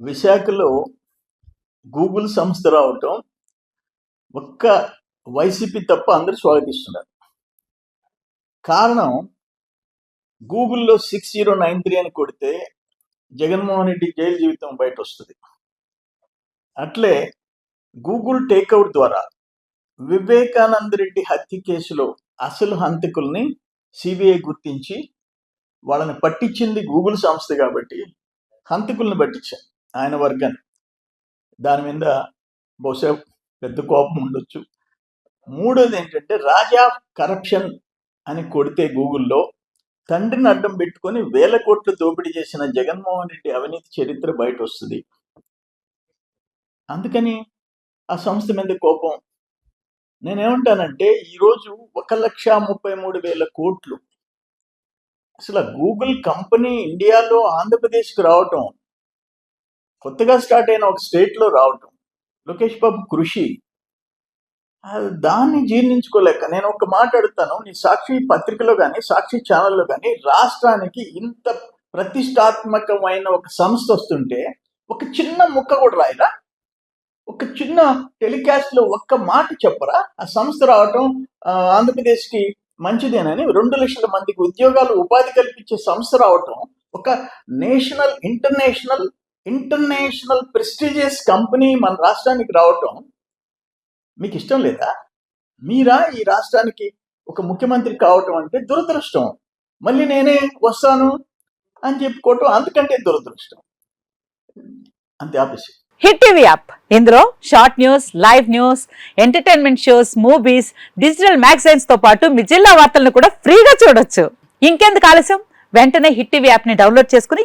విశాఖలో గూగుల్ సంస్థ రావటం ఒక్క వైసీపీ తప్ప అందరూ స్వాగతిస్తున్నారు. కారణం గూగుల్లో సిక్స్ జీరో నైన్ త్రీ అని కొడితే జగన్మోహన్ రెడ్డి జైలు జీవితం బయట వస్తుంది అట్లే గూగుల్ టేక్అవుట్ ద్వారా వివేకానంద రెడ్డి హత్య కేసులో అసలు హంతకుల్ని సిబిఐ గుర్తించి వాళ్ళని పట్టించింది గూగుల్ సంస్థ కాబట్టి హంతకుల్ని పట్టించారు. ఆయన వర్గం. దాని మీద బహుశా పెద్ద కోపం ఉండొచ్చు. మూడోది ఏంటంటే రాజా కరప్షన్ అని కొడితే గూగుల్లో తండ్రిని అడ్డం పెట్టుకొని వేల కోట్లు దోపిడీ చేసిన జగన్మోహన్ రెడ్డి అవినీతి చరిత్ర బయట వస్తుంది అందుకని ఆ సంస్థ మీద కోపం. నేనేమంటానంటే ఈరోజు ఒక లక్ష ముప్పై మూడు వేల కోట్లు. అసలు గూగుల్ కంపెనీ ఇండియాలో ఆంధ్రప్రదేశ్కి రావటం కొత్తగా స్టార్ట్ అయిన ఒక స్టేట్లో రావటం. లోకేష్ బాబు కృషి. దాన్ని జీర్ణించుకోలేక నేను ఒక మాట్లాడుతాను నీ సాక్షి పత్రికలో కానీ సాక్షి ఛానల్లో కానీ రాష్ట్రానికి ఇంత ప్రతిష్టాత్మకమైన ఒక సంస్థ వస్తుంటే ఒక చిన్న ముక్క కూడా రాయరా? ఒక చిన్న టెలికాస్ట్లో ఒక్క మాట చెప్పరా? ఆ సంస్థ రావటం ఆంధ్రప్రదేశ్కి మంచిదేనని రెండు లక్షల మందికి ఉద్యోగాలు ఉపాధి కల్పించే సంస్థ రావటం ఒక national international international prestigious company మన రాష్ట్రానికి రావటం మీకు ఇష్టం లేదా? మీరా ఈ రాష్ట్రానికి ఒక ముఖ్యమంత్రి కావటం అంటే దురదృష్టం. మళ్ళీ నేనే వస్తాను అని చెప్పుకోవటం అంతకంటే దురదృష్టం. అంతే ఆపేసి హిట్ టీవీ యాప్. ఇందులో short news live news entertainment shows movies digital మ్యాగజైన్స్తో పాటు మీ జిల్లా వార్తలను కూడా ఫ్రీగా చూడొచ్చు. ఇంకెందుకు ఆలస్యం? వెంటనే హిట్ టీవీ యాప్ని డౌన్లోడ్ చేసుకుని